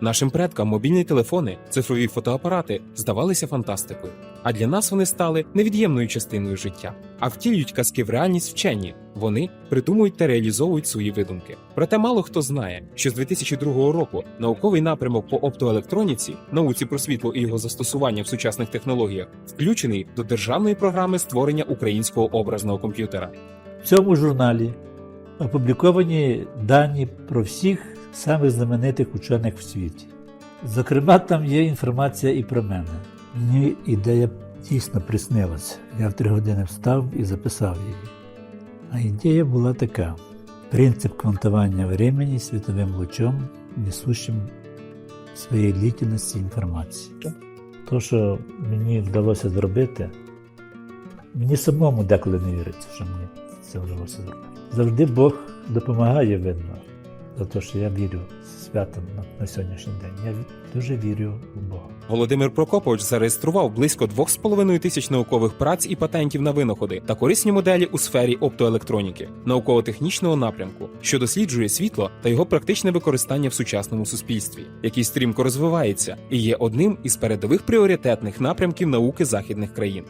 Нашим предкам мобільні телефони, цифрові фотоапарати здавалися фантастикою. А для нас вони стали невід'ємною частиною життя. А втілюють казки в реальність вчені. Вони придумують та реалізовують свої видумки. Проте мало хто знає, що з 2002 року науковий напрямок по оптоелектроніці, науці про світло і його застосування в сучасних технологіях, включений до державної програми створення українського образного комп'ютера. В цьому журналі опубліковані дані про всіх самих знаменитих учених в світі. Зокрема, там є інформація і про мене. Мені ідея дійсно приснилася. Я в три години встав і записав її. А ідея була така: принцип квантування времени світовим лучом, несущим в своїй длительності інформації. То, що мені вдалося зробити, Мені самому деколи не віриться, що мені це вдалося зробити. Завжди Бог допомагає, видно, за те, що я вірю святом на, сьогоднішній день. Я дуже вірю в Бога. Володимир Прокопович зареєстрував близько 2,5 тисяч наукових праць і патентів на винаходи та корисні моделі у сфері оптоелектроніки, науково-технічного напрямку, що досліджує світло та його практичне використання в сучасному суспільстві, який стрімко розвивається і є одним із передових пріоритетних напрямків науки західних країн.